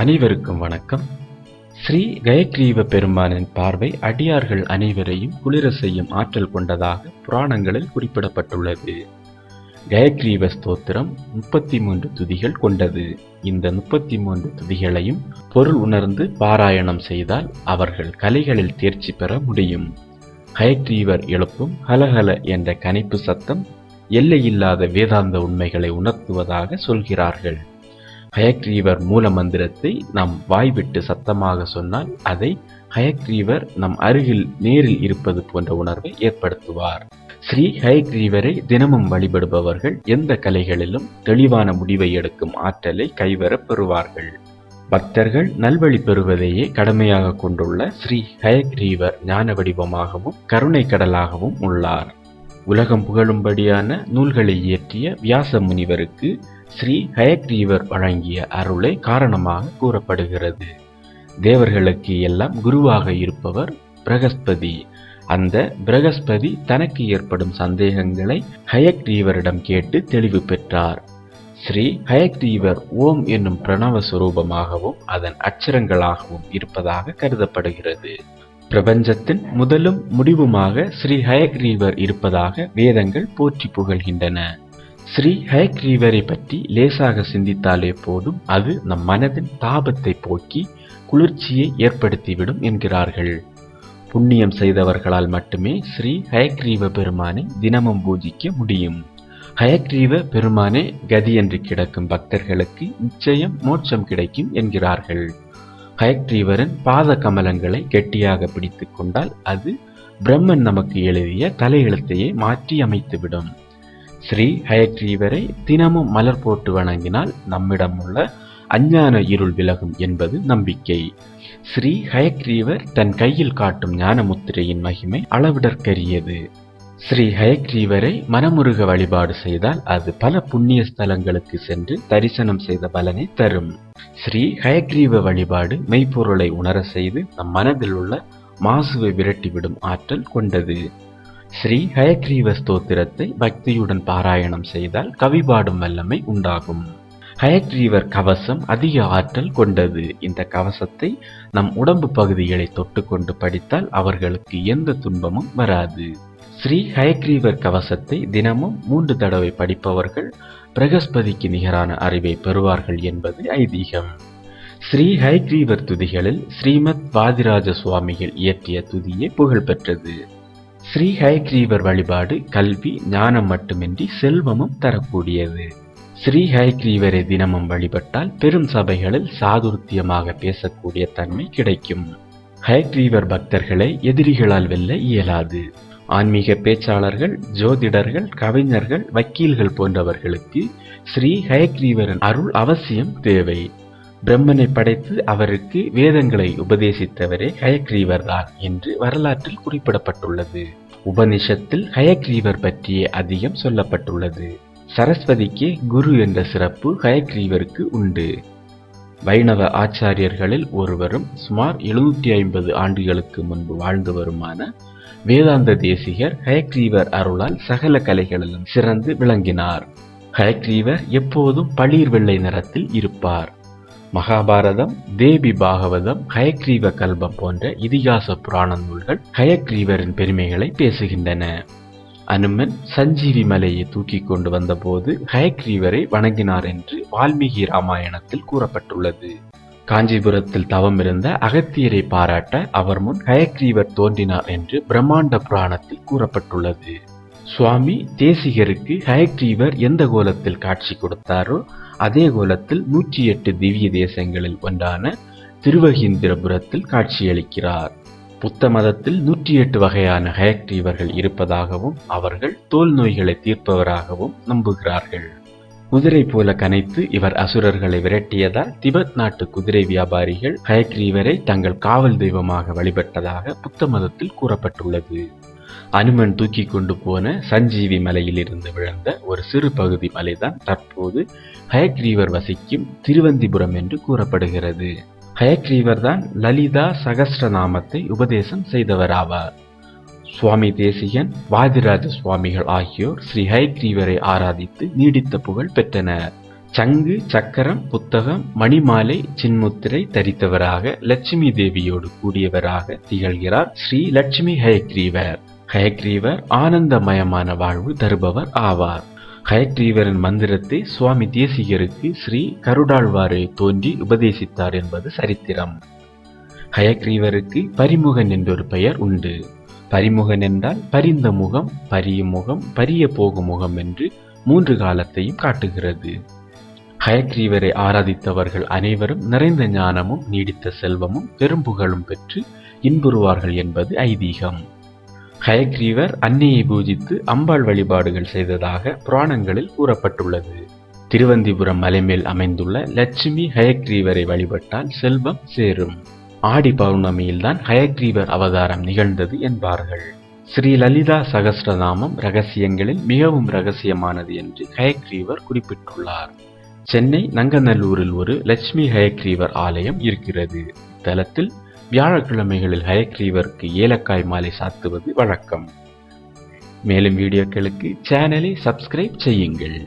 அனைவருக்கும் வணக்கம். ஸ்ரீ கயக்ரீவ பெருமானின் பார்வை அடியார்கள் அனைவரையும் குளிர செய்யும் ஆற்றல் கொண்டதாக புராணங்களில் குறிப்பிடப்பட்டுள்ளது. கயக்ரீவ ஸ்தோத்திரம் முப்பத்தி மூன்று துதிகள் கொண்டது. இந்த முப்பத்தி மூன்று துதிகளையும் பொருள் உணர்ந்து பாராயணம் செய்தால் அவர்கள் கலைகளில் தேர்ச்சி பெற முடியும். கயக்ரீவர் எழுப்பும் ஹலஹல என்ற கணிப்பு சத்தம் எல்லையில்லாத வேதாந்த உண்மைகளை உணர்த்துவதாக சொல்கிறார்கள். ஹயக்ரீவர் மூல மந்திரத்தை நாம் வாய்விட்டு சத்தமாக சொன்னால் அதை ஹயக்ரீவர் நம் அருகில் நேரில் இருப்பது போன்ற உணர்வை ஏற்படுத்துவார். ஸ்ரீ ஹயக்ரீவரை தினமும் வழிபடுபவர்கள் எந்த கலைகளிலும் தெளிவான முடிவை எடுக்கும் ஆற்றலை கைவரப் பெறுவார்கள். பக்தர்கள் நல்வழி பெறுவதையே கடமையாக கொண்டுள்ள ஸ்ரீ ஹயக்ரீவர் ஞான வடிவமாகவும் கருணை கடலாகவும் உள்ளார். உலகம் புகழும்படியான நூல்களை இயற்றிய வியாச முனிவருக்கு ஸ்ரீ ஹயக்ரீவர் வழங்கிய அருளை காரணமாக கூறப்படுகிறது. தேவர்களுக்கு எல்லாம் குருவாக இருப்பவர் பிரகஸ்பதி. அந்த பிரகஸ்பதி தனக்கு ஏற்படும் சந்தேகங்களை ஹயக்ரீவரிடம் கேட்டு தெளிவு பெற்றார். ஸ்ரீ ஹயக்ரீவர் ஓம் என்னும் பிரணவ சுரூபமாகவும் அதன் அச்சரங்களாகவும் இருப்பதாக கருதப்படுகிறது. பிரபஞ்சத்தின் முதலும் முடிவுமாக ஸ்ரீ ஹயக்ரீவர் இருப்பதாக வேதங்கள் போற்றி புகழ்கின்றன. ஸ்ரீ ஹயக்ரீவரை பற்றி லேசாக சிந்தித்தாலே போதும். அது நம் மனதின் தாபத்தை போக்கி குளிர்ச்சியை ஏற்படுத்திவிடும் என்கிறார்கள். புண்ணியம் செய்தவர்களால் மட்டுமே ஸ்ரீ ஹயக்ரீவ பெருமானை தினமும் பூஜிக்க முடியும். ஹயக்ரீவ பெருமானே கதி என்று கிடக்கும் பக்தர்களுக்கு நிச்சயம் மோட்சம் கிடைக்கும் என்கிறார்கள். ஹயக்ரீவரின் பாத கமலங்களை கெட்டியாக பிடித்து கொண்டால் அது பிரம்மன் நமக்கு எழுதிய தலையெழுத்தையே மாற்றி அமைத்துவிடும். ஸ்ரீ ஹயக்ரீவரை தினமும் மலர் போட்டு வணங்கினால் நம்மிடம் உள்ள அஞ்ஞான இருள் விலகும் என்பது நம்பிக்கை. ஸ்ரீ ஹயக்ரீவர் தன் கையில் காட்டும் ஞான முத்திரையின் மகிமை அளவிடற்கரியது. ஸ்ரீ ஹயக்ரீவரை மனமுருக வழிபாடு செய்தால் அது பல புண்ணிய ஸ்தலங்களுக்கு சென்று தரிசனம் செய்த பலனை தரும். ஸ்ரீ ஹயக்ரீவ வழிபாடு மெய்ப்பொருளை உணர செய்து நம் மனதில் உள்ள மாசுவை விரட்டிவிடும் ஆற்றல் கொண்டது. ஸ்ரீ ஹயக்ரீவ ஸ்தோத்திரத்தை பக்தியுடன் பாராயணம் செய்தால் கவிபாடும் வல்லமை உண்டாகும். ஹயக்ரீவர் கவசம் அதிக ஆற்றல் கொண்டது. இந்த கவசத்தை நம் உடம்பு பகுதிகளை தொட்டுக்கொண்டு படித்தால் அவர்களுக்கு எந்த துன்பமும் வராது. ஸ்ரீ ஹயக்ரீவர் கவசத்தை தினமும் மூன்று தடவை படிப்பவர்கள் பிரகஸ்பதிக்கு நிகரான அறிவை பெறுவார்கள் என்பது ஐதீகம். ஸ்ரீ ஹயக்ரீவர் துதிகளில் ஸ்ரீமத் வாதிராஜ சுவாமிகள் இயற்றிய துதியே புகழ்பெற்றது. ஸ்ரீ ஹயக்ரீவர் வழிபாடு கல்வி ஞானம் மட்டுமின்றி செல்வமும் தரக்கூடியது. ஸ்ரீ ஹயக்ரீவரை தினமும் வழிபட்டால் பெரும் சபைகளில் சாதுர்த்தியமாக பேசக்கூடிய தன்மை கிடைக்கும். ஹயக்ரீவர் பக்தர்களை எதிரிகளால் வெல்ல இயலாது. ஆன்மீக பேச்சாளர்கள் ஜோதிடர்கள் கவிஞர்கள் வக்கீல்கள் போன்றவர்களுக்கு ஸ்ரீ ஹயக்ரீவரின் அருள் அவசியம் தேவை. பிரம்மனை படைத்து அவருக்கு வேதங்களை உபதேசித்தவரே ஹயக்ரீவர் தான் என்று வரலாற்றில் குறிப்பிடப்பட்டுள்ளது. உபனிஷத்தில் ஹயக்ரீவர் பற்றியே அதிகம் சொல்லப்பட்டுள்ளது. சரஸ்வதிக்கு குரு என்ற சிறப்பு ஹயக்ரீவருக்கு உண்டு. வைணவ ஆச்சாரியர்களில் ஒருவரும் சுமார் எழுநூற்றி ஐம்பது ஆண்டுகளுக்கு முன்பு வாழ்ந்து வருமான வேதாந்த தேசிகர் ஹயக்ரீவர் அருளால் சகல கலைகளிலும் சிறந்து விளங்கினார். ஹயக்ரீவர் எப்போதும் பளிர் வெள்ளை நிறத்தில் இருப்பார். மகாபாரதம் தேவி பாகவதம் ஹயக்ரீவ கல்பம் போன்ற இதிகாச புராண நூல்கள் ஹயக்ரீவரின் பெருமைகளை பேசுகின்றன. அனுமன் சஞ்சீவி மலையை தூக்கி கொண்டு வந்தபோது ஹயக்ரீவரை வணங்கினார் என்று வால்மீகி ராமாயணத்தில் கூறப்பட்டுள்ளது. காஞ்சிபுரத்தில் தவம் இருந்த அகத்தியரை பாராட்ட அவர் முன் ஹயக்ரீவர் தோன்றினார் என்று பிரம்மாண்ட புராணத்தில் கூறப்பட்டுள்ளது. சுவாமி தேசிகருக்கு ஹயக்ரீவர் எந்த கோலத்தில் காட்சி கொடுத்தாரோ அதே கோலத்தில் நூற்றி எட்டு திவ்ய தேசங்களில் ஒன்றான திருவகீந்திரபுரத்தில் காட்சியளிக்கிறார். புத்த மதத்தில் நூற்றி எட்டு வகையான ஹயக்ரீவர்கள் இருப்பதாகவும் அவர்கள் தோல் நோய்களை தீர்ப்பவராகவும் நம்புகிறார்கள். குதிரை போல கனைத்து இவர் அசுரர்களை விரட்டியதால் திபெத் நாட்டு குதிரை வியாபாரிகள் ஹயக்ரீவரை தங்கள் காவல் தெய்வமாக வழிபட்டதாக புத்த மதத்தில் கூறப்பட்டுள்ளது. அனுமன் தூக்கி கொண்டு போன சஞ்சீவி மலையிலிருந்து விழுந்த ஒரு சிறு பகுதி மலைதான் தற்போது ஹயக்ரீவர் வசிக்கும் திருவந்திபுரம் என்று கூறப்படுகிறது. ஹயக்ரீவர் தான் லலிதா சகஸ்ரநாமத்தை உபதேசம் செய்தவராவார். சுவாமி தேசிகன் வாதிராஜ சுவாமிகள் ஆகியோர் ஸ்ரீ ஹயக்ரீவரை ஆராதித்து நீடித்த புகழ் பெற்றனர். சங்கு சக்கரம் புத்தகம் மணிமாலை சின்முத்திரை தரித்தவராக லட்சுமி தேவியோடு கூடியவராக திகழ்கிறார் ஸ்ரீ லட்சுமி ஹயக்ரீவர். ஹயக்ரீவர் ஆனந்தமயமான வாழ்வு தருபவர் ஆவார். ஹயக்ரீவரின் மந்திரத்தை சுவாமி தேசிகருக்கு ஸ்ரீ கருடாழ்வாரை தோன்றி உபதேசித்தார் என்பது சரித்திரம். ஹயக்ரீவருக்கு பரிமுகன் என்றொரு பெயர் உண்டு. பரிமுகன் என்றால் பரிந்த முகம் பரிய முகம் பரிய போகும் முகம் என்று மூன்று காலத்தையும் காட்டுகிறது. ஹயக்ரீவரை ஆராதித்தவர்கள் அனைவரும் நிறைந்த ஞானமும் நீடித்த செல்வமும் பெரும்புகழும் பெற்று இன்புறுவார்கள் என்பது ஐதீகம். ஹயக்ரீவர் அன்னையை பூஜித்து அம்பாள் வழிபாடுகள் செய்ததாக புராணங்களில் கூறப்பட்டுள்ளது. திருவந்திபுரம் மலைமேல் அமைந்துள்ள லட்சுமி ஹயக்ரீவரை வழிபட்டால் செல்வம் சேரும். ஆடி பௌர்ணமியில்தான் ஹயக்ரீவர் அவதாரம் நிகழ்ந்தது என்பார்கள். ஸ்ரீ லலிதா சகஸ்ரநாமம் ரகசியங்களில் மிகவும் ரகசியமானது என்று ஹயக்ரீவர் குறிப்பிட்டுள்ளார். சென்னை நங்கநல்லூரில் ஒரு லட்சுமி ஹயக்ரீவர் ஆலயம் இருக்கிறது. இத்தலத்தில் வியாழக்கிழமைகளில் ஹயக்ரீவருக்கு ஏலக்காய் மாலை சாத்துவது வழக்கம். மேலும் வீடியோக்களுக்கு சேனலை சப்ஸ்கிரைப் செய்யுங்கள்.